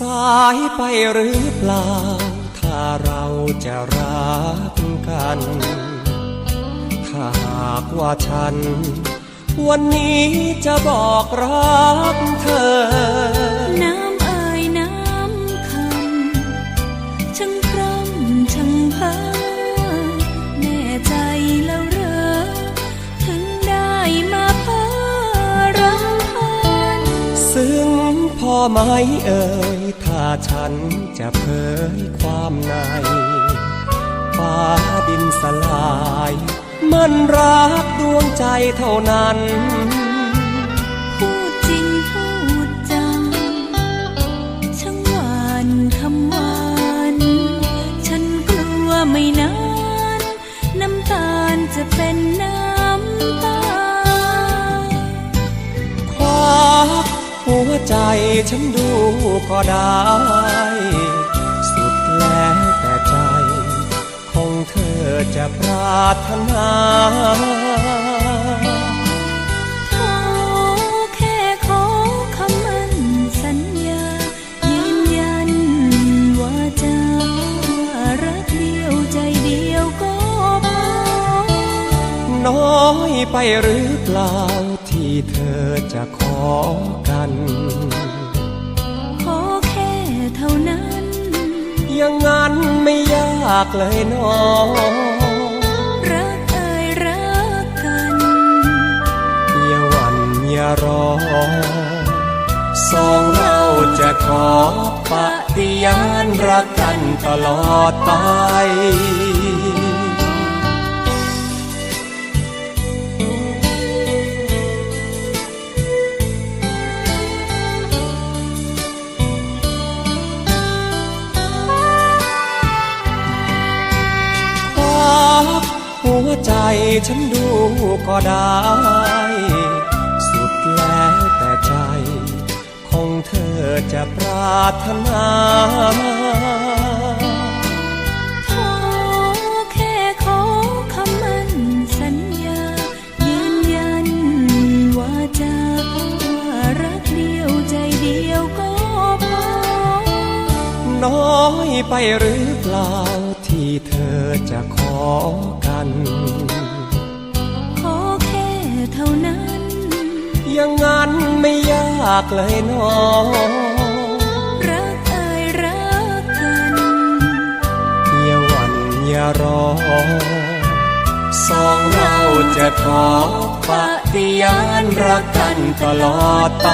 สายไปหรือเปล่า ถ้าเราจะรักกัน ถ้าหากว่าฉัน วันนี้จะบอกรัก ไหมเอ่ย ถ้าฉันจะเผยความในฟ้าดินสลาย มันรักดวงใจเท่านั้น ใจฉันดูก็ได้ สุดแล้วแต่ใจคงเธอจะปรารถนาขอแค่ขอคำมันสัญญายืนยันว่าจะรักเดียวใจเดียวก็พอน้อยไปหรือเปล่า เธอจะขอกัน ขอแค่เท่านั้น อย่างนั้นไม่ยากเลยน้องรักเอ่ยรักกันอย่าหวันอย่ารอ สองเราจะขอปฏิญาณรักกันตลอดไป วใจฉันดูก็ได้ สุดแล้วแต่ใจคงเธอจะปรารถนาขอแค่ขอคำมั่นสัญญายืนยันว่าจะว่ารักเดียวใจเดียวก็พอน้อยไปหรือเปล่าที่เธอจะขอากเลยน้องรักเอ่ยรักกันอย่าหวันอย่ารอ สองเราจะขอปฏิญาณรักกันตลอดไป